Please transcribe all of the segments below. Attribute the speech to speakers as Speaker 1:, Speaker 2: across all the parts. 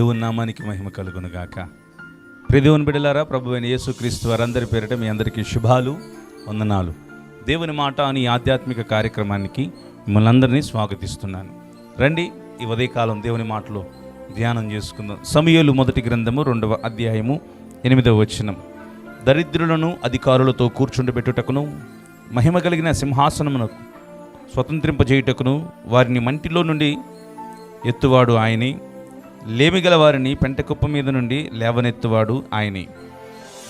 Speaker 1: దేవుని నామానికి మహిమ కలుగును గాక ప్రదేవుని బిడలారా ప్రభు అయిన యేసుక్రీస్తు వారందరి పేరిట మీ అందరికీ శుభాలు వందనాలు. దేవుని మాట అని ఆధ్యాత్మిక కార్యక్రమానికి మిమ్మల్ని అందరినీ స్వాగతిస్తున్నాను. రండి ఈ ఉదయకాలం దేవుని మాటలో ధ్యానం చేసుకుందాం. సమయలు మొదటి గ్రంథము రెండవ అధ్యాయము ఎనిమిదవ వచనం. దరిద్రులను అధికారులతో కూర్చుండబెట్టుటకును మహిమ కలిగిన సింహాసనమునకు స్వతంత్రింపజేయుటకును వారిని మంటిలో నుండి ఎత్తువాడు ఆయనే. లేమిగల వారిని పెంటకుప్ప మీద నుండి లేవనెత్తువాడు ఆయనే.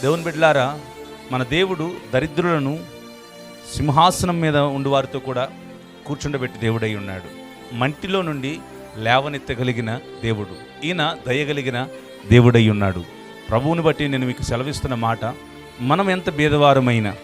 Speaker 1: దేవుని బిడ్డలారా మన దేవుడు దరిద్రులను సింహాసనం మీద ఉండివారితో కూడా కూర్చుండబెట్టి దేవుడై ఉన్నాడు. మంటిలో నుండి లేవనెత్తగలిగిన దేవుడు. ఈయన దయగలిగిన దేవుడై ఉన్నాడు. ప్రభువుని బట్టి నేను మీకు సెలవిస్తున్న మాట మనం ఎంత భేదవారమైనా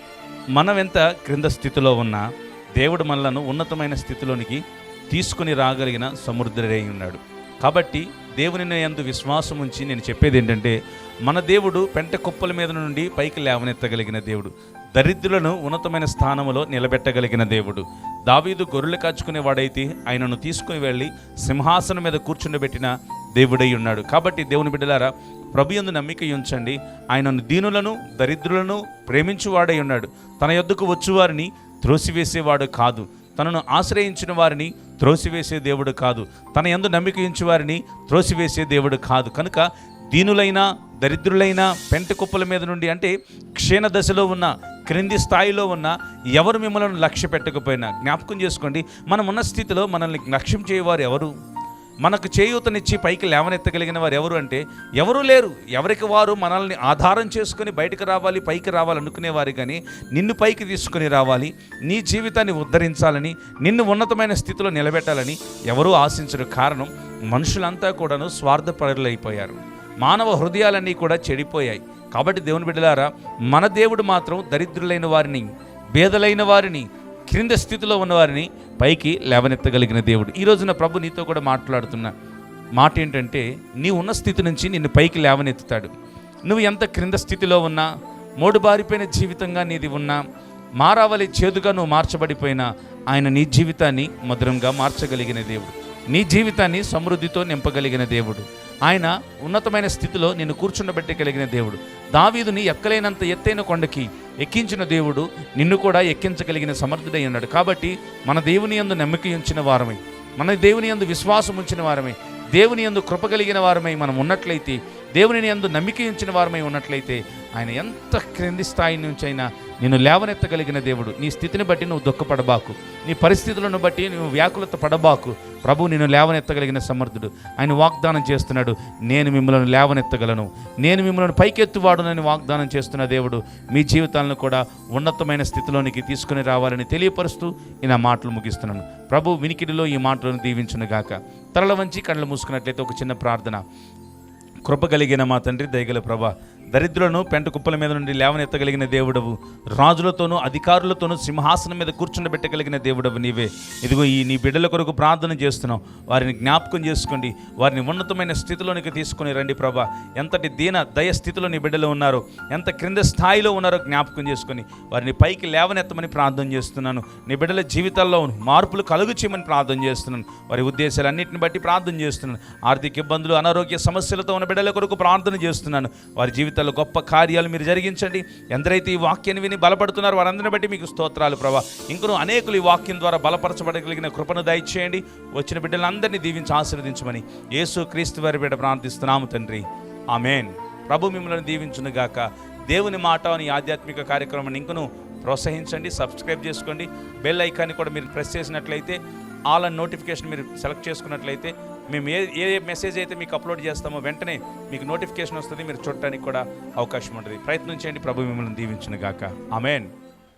Speaker 1: మనం ఎంత క్రింద స్థితిలో ఉన్నా దేవుడు మనలను ఉన్నతమైన స్థితిలోనికి తీసుకుని రాగలిగిన సముద్రుడై ఉన్నాడు. కాబట్టి దేవుని యందు విశ్వాసం ఉంచి నేను చెప్పేది ఏంటంటే మన దేవుడు పెంట కుప్పల మీద నుండి పైకి లేవనెత్తగలిగిన దేవుడు. దరిద్రులను ఉన్నతమైన స్థానములో నిలబెట్టగలిగిన దేవుడు. దావీదు గొర్రెలు కాచుకునేవాడైతే ఆయనను తీసుకుని వెళ్ళి సింహాసనం మీద కూర్చుండబెట్టిన దేవుడై ఉన్నాడు. కాబట్టి దేవుని బిడ్డలారా ప్రభు యందు నమ్మిక ఉంచండి. ఆయనను దీనులను దరిద్రులను ప్రేమించువాడై ఉన్నాడు. తన యొద్దకు వచ్చువారిని త్రోసివేసేవాడు కాదు. తనను ఆశ్రయించిన వారిని త్రోసివేసే దేవుడు కాదు. తన ఎందు నమ్మిక వారిని త్రోసివేసే దేవుడు కాదు. కనుక దీనులైన దరిద్రులైన పెంట కుప్పల మీద నుండి అంటే క్షీణ దశలో ఉన్న క్రింది స్థాయిలో ఉన్న ఎవరు మిమ్మల్ని లక్ష్య పెట్టకపోయినా జ్ఞాపకం చేసుకోండి. మనం ఉన్న స్థితిలో మనల్ని లక్ష్యం చేయవారు ఎవరు? మనకు చేయూతనిచ్చి పైకి లేవనెత్తగలిగిన వారు ఎవరు అంటే ఎవరూ లేరు. ఎవరికి వారు మనల్ని ఆధారం చేసుకుని బయటకు రావాలి పైకి రావాలి అనుకునేవారు కానీ నిన్ను పైకి తీసుకుని రావాలి నీ జీవితాన్ని ఉద్ధరించాలని నిన్ను ఉన్నతమైన స్థితిలో నిలబెట్టాలని ఎవరూ ఆశించరు. కారణం మనుషులంతా కూడాను స్వార్థపరులైపోయారు. మానవ హృదయాలన్నీ కూడా చెడిపోయాయి. కాబట్టి దేవుని బిడ్డలారా మన దేవుడు మాత్రం దరిద్రులైన వారిని బేదలైన వారిని క్రింద స్థితిలో ఉన్నవారిని పైకి లేవనెత్తగలిగిన దేవుడు. ఈ రోజున ప్రభు నీతో కూడా మాట్లాడుతున్న మాట ఏంటంటే నీ ఉన్న స్థితి నుంచి నిన్ను పైకి లేవనెత్తుతాడు. నువ్వు ఎంత క్రింద స్థితిలో ఉన్నా మూడు బారిపోయిన జీవితంగా నీది ఉన్నా మారావలి చేదుగా నువ్వు మార్చబడిపోయినా ఆయన నీ జీవితాన్ని మధురంగా మార్చగలిగిన దేవుడు. నీ జీవితాన్ని సమృద్ధితో నింపగలిగిన దేవుడు. ఆయన ఉన్నతమైన స్థితిలో నిన్ను కూర్చుండబెట్టగలిగిన దేవుడు. దావీదుని ఎక్కలేనంత ఎత్తైన కొండకి ఎక్కించిన దేవుడు నిన్ను కూడా ఎక్కించగలిగిన సమర్థుడై ఉన్నాడు. కాబట్టి మన దేవుని యందు నమ్మకం ఉంచిన వారమే మన దేవుని యందు విశ్వాసం ఉంచిన వారమే దేవుని యందు కృప కలిగిన వారమై మనం ఉన్నట్లయితే దేవుని యందు నమ్మిక ఉంచిన వారమై ఉన్నట్లయితే ఆయన ఎంత క్రింది స్థాయి నుంచి అయినా నేను లేవనెత్తగలిగిన దేవుడు. నీ స్థితిని బట్టి నువ్వు దుఃఖపడబాకు. నీ పరిస్థితులను బట్టి నువ్వు వ్యాకులత పడబాకు. ప్రభు నేను లేవనెత్తగలిగిన సమర్థుడు. ఆయన వాగ్దానం చేస్తున్నాడు నేను మిమ్మల్ని లేవనెత్తగలను. నేను మిమ్మల్ని పైకెత్తువాడునని వాగ్దానం చేస్తున్న దేవుడు మీ జీవితాలను కూడా ఉన్నతమైన స్థితిలోనికి తీసుకుని రావాలని తెలియపరుస్తూ ఈ నా మాటలు ముగిస్తున్నాను. ప్రభు వినికిడిలో ఈ మాటలను దీవించునుగాక. తరల వంచి కళ్ళు మూసుకున్నట్లయితే ఒక చిన్న ప్రార్థన. కృప కలిగిన మా తండ్రి దయగల ప్రభా. దరిద్రులను పెంట కుప్పల మీద నుండి లేవనెత్తగలిగిన దేవుడవు. రాజులతోనూ అధికారులతోనూ సింహాసనం మీద కూర్చుండబెట్టగలిగిన దేవుడవు నీవే. ఇదిగో ఈ నీ బిడ్డల కొరకు ప్రార్థన చేస్తున్నావు వారిని జ్ఞాపకం చేసుకోండి. వారిని ఉన్నతమైన స్థితిలోనికి తీసుకుని రండి ప్రభా. ఎంతటి దీన దయ స్థితిలో నీ బిడ్డలు ఉన్నారో ఎంత క్రింద స్థాయిలో ఉన్నారో జ్ఞాపకం చేసుకొని వారిని పైకి లేవనెత్తమని ప్రార్థన చేస్తున్నాను. నీ బిడ్డల జీవితాల్లో మార్పులు కలుగు చేయమని ప్రార్థన చేస్తున్నాను. వారి ఉద్దేశాలన్నింటిని బట్టి ప్రార్థన చేస్తున్నాను. ఆర్థిక ఇబ్బందులు అనారోగ్య సమస్యలతో ఉన్న బిడ్డల కొరకు ప్రార్థన చేస్తున్నాను. వారి జీవితాల్లో గొప్ప కార్యాలు మీరు జరిగించండి. ఎందరైతే ఈ వాక్యాన్ని విని బలపడుతున్నారో వారందరిని బట్టి మీకు స్తోత్రాలు ప్రభా. ఇంకను అనేకులు ఈ వాక్యం ద్వారా బలపరచబడగలిగిన కృపను దయచేయండి. వచ్చిన బిడ్డలందరినీ దీవించి ఆశీర్వదించమని యేసు క్రీస్తు వారి బిడ్డ ప్రార్థిస్తున్నాము తండ్రి. ఆమెన్. ప్రభు మిమ్మల్ని దీవించునుగాక దేవుని మాట అని ఆధ్యాత్మిక కార్యక్రమాన్ని ఇంకను ప్రోత్సహించండి సబ్స్క్రైబ్ చేసుకోండి. బెల్ ఐకాన్ని కూడా మీరు ప్రెస్ చేసినట్లయితే ఆల్ అండ్ నోటిఫికేషన్ మీరు సెలెక్ట్ చేసుకున్నట్లయితే మేము ఏ ఏ మెసేజ్ అయితే మీకు అప్లోడ్ చేస్తామో వెంటనే మీకు నోటిఫికేషన్ వస్తుంది మీరు చూడటానికి కూడా అవకాశం ఉంటుంది. ప్రయత్నం చేయండి ప్రభు మిమ్మల్ని దీవించిన గాక ఆమెన్.